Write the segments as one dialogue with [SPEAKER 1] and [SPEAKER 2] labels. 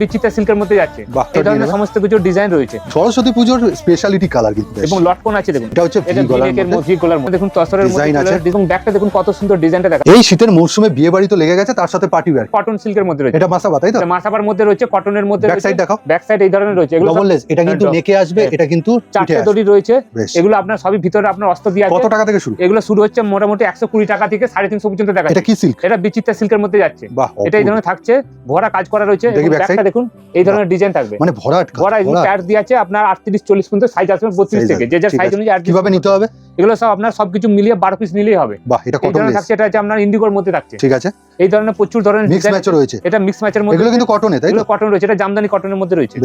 [SPEAKER 1] বিচিত্রা সিল্কের মধ্যে যাচ্ছে। এই ধরনের সমস্ত কিছু ডিজাইন রয়েছে।
[SPEAKER 2] সরস্বতী পুজোর স্পেশালিটি কালার কিন্তু
[SPEAKER 1] এবং লটকন আছে দেখুন।
[SPEAKER 2] এটা হচ্ছে
[SPEAKER 1] এটা
[SPEAKER 2] ভি গলার মধ্যে।
[SPEAKER 1] ভি গলার মধ্যে। দেখুন তসরের
[SPEAKER 2] Design আছে।
[SPEAKER 1] ব্যাগটা দেখুন কত সুন্দর ডিজাইনটা দেখা
[SPEAKER 2] এই শীতের মরশুমে বিয়ে বাড়ি তো লেগে গেছে তার সাথে পার্টি ওয়্যার
[SPEAKER 1] কটন সিল্কের মধ্যে রয়েছে।
[SPEAKER 2] এটা মাসাবা তাই তো?
[SPEAKER 1] মাসাবার মধ্যে রয়েছে কটনের মধ্যে
[SPEAKER 2] ব্যাক সাইড দেখাও।
[SPEAKER 1] ব্যাক সাইড এই ধরনের রয়েছে। এগুলো
[SPEAKER 2] এটা কিন্তু নেকে আসবে
[SPEAKER 1] হ্যাঁ।
[SPEAKER 2] এটা কিন্তু
[SPEAKER 1] চারটে দড়ি রয়েছে। এগুলো আপনার সবই ভিতরে আপনার অস্ত্র দিয়ে
[SPEAKER 2] কত টাকা থেকে শুরু?
[SPEAKER 1] এগুলো শুরু হচ্ছে মোটামুটি একশো কুড়ি টাকা থেকে সাড়ে তিনশো পর্যন্ত দেখা
[SPEAKER 2] এটা কি সিল্ক
[SPEAKER 1] এটা বিচিত্রা সিল্কের মধ্যে যাচ্ছে।
[SPEAKER 2] বাহ
[SPEAKER 1] এটা এই ধরনের থাকছে। ভরা কাজ করা রয়েছে। দেখুন এই ধরনের ডিজাইন থাকবে।
[SPEAKER 2] মানে ভরাট ভরাট।
[SPEAKER 1] প্যাড দিয়ে আছে আপনার আটত্রিশ চল্লিশ পর্যন্ত সাইজ আসবে বত্রিশ থেকে। যে যার সাইজ অনুযায়ী
[SPEAKER 2] কীভাবে নিতে হবে?
[SPEAKER 1] এগুলো সব আপনার সবকিছু মিলিয়ে বারো পিস নিলেই হবে।
[SPEAKER 2] বাহ এটা কটন
[SPEAKER 1] থাকছে এটা হচ্ছে আপনার ইন্ডিগোর মধ্যে থাকছে।
[SPEAKER 2] ঠিক আছে।
[SPEAKER 1] এই ধরনের প্রচুর ধরনের
[SPEAKER 2] মিক্স
[SPEAKER 1] ডিজাইন
[SPEAKER 2] রয়েছে।
[SPEAKER 1] এটা মিক্স ম্যাচের মধ্যে
[SPEAKER 2] এগুলো কিন্তু কটনে তাই
[SPEAKER 1] এগুলো কটন রয়েছে এটা জামদানি কটনের মধ্যে রয়েছে।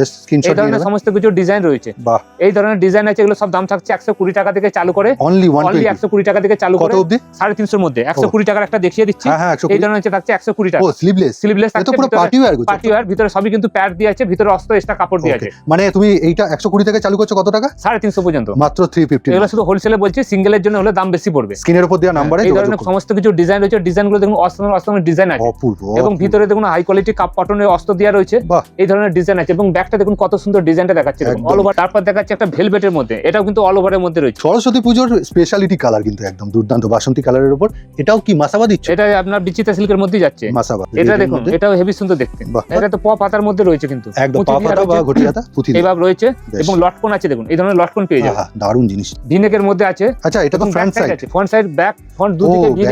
[SPEAKER 1] এই ধরনের সমস্ত কিছু ডিজাইন রয়েছে।
[SPEAKER 2] বাহ।
[SPEAKER 1] এই ধরনের ডিজাইন আছে এগুলো সব দাম থাকছে একশো কুড়ি টাকা থেকে চালু করে।
[SPEAKER 2] অনলি
[SPEAKER 1] অনলি একশো কুড়ি টাকা থেকে চালু করে সাড়ে তিনশোর মধ্যে। একশো কুড়ি টাকার একটা দেখিয়ে দিচ্ছি।
[SPEAKER 2] হ্যাঁ হ্যাঁ একশো
[SPEAKER 1] এই ধরনের থাকছে একশো কুড়ি টাকা।
[SPEAKER 2] Sleeveless
[SPEAKER 1] sleeveless
[SPEAKER 2] party wear
[SPEAKER 1] party ভিতরে সবই কিন্তু প্যাড দিয়ে আছে ভিতরে অস্ত্র এক্সট্রা কাপড় দিয়ে আছে।
[SPEAKER 2] মানে তুমি এইটা একশো কুড়ি থেকে চালু করছ কত টাকা?
[SPEAKER 1] সাড়ে তিনশো পর্যন্ত।
[SPEAKER 2] মাত্র থ্রি ফিফটি
[SPEAKER 1] এগুলো শুধু হোলসেলে বলছি সিঙ্গেলের জন্য হলে দাম বেশি পড়বে।
[SPEAKER 2] স্ক্রিনের উপর দেওয়া নাম্বারে
[SPEAKER 1] এই ধরনের সমস্ত কিছু ডিজাইন রয়েছে। ডিজাইনগুলো দেখুন অস্তমের অস্তমের ডিজাইন আছে।
[SPEAKER 2] অপূর্ব
[SPEAKER 1] এবং ভিতরে দেখুন হাই কোয়ালিটি কাপ কটনের অস্ত্র দেওয়া রয়েছে। এই ধরনের ডিজাইন আছে। এবং ব্যাগটা দেখুন কত সুন্দর ডিজাইনটা দেখাচ্ছে। অল ওভার তারপর দেখাচ্ছে একটা ভেলভেটের মধ্যে। এটাও কিন্তু অল ওভারের মধ্যে রয়েছে।
[SPEAKER 2] সরস্বতী পুজোর স্পেশালিটি কালার কিন্তু একদম দুর্দান্ত। বাসন্তী কালারের উপর। এটাও কি মাসাবা দিচ্ছে?
[SPEAKER 1] এটা আপনার বিচিতা সিল্কের মধ্যেই যাচ্ছে।
[SPEAKER 2] মাসাবা
[SPEAKER 1] এটা দেখুন। এটাও হেভি সুন্দর দেখতে। এটা তো প পাতার মধ্যে রয়েছে কিন্তু।
[SPEAKER 2] একদম পা পাতা বা
[SPEAKER 1] রয়েছে।
[SPEAKER 2] ঘটিয়াতা পুঁথি
[SPEAKER 1] এইভাবে রয়েছে। এবং লটকন আছে দেখুন। এই ধরনের লটকন পেয়ে যাবে
[SPEAKER 2] দারুণ জিনিস।
[SPEAKER 1] ভিনেকের মধ্যে আছে।
[SPEAKER 2] আচ্ছা এটা তো front side
[SPEAKER 1] front side back front দুদিকে
[SPEAKER 2] ভি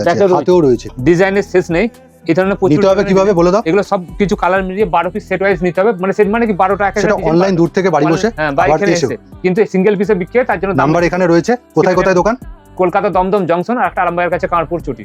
[SPEAKER 2] আছে। হাতেও রয়েছে।
[SPEAKER 1] ডিজাইনের শেষ নেই। এই ধরনের প্রচুর
[SPEAKER 2] নিতে হবে কীভাবে বলে দাও।
[SPEAKER 1] এগুলো সব কিছু কালার মিলিয়ে বারো পিস সেট ওয়াইজ নিতে হবে। মানে সেট মানে কি বারোটা এক
[SPEAKER 2] সেটা অনলাইন দূর থেকে বাড়ি বসে
[SPEAKER 1] হ্যাঁ
[SPEAKER 2] এসেও।
[SPEAKER 1] এসে। কিন্তু সিঙ্গেল পিসে বিক্রি হয় তার জন্য
[SPEAKER 2] নাম্বার এখানে রয়েছে। কোথায় কোথায় দোকান?
[SPEAKER 1] কলকাতা দমদম জংশন আর একটা আরামবাগের কাছে কানপুর চুটি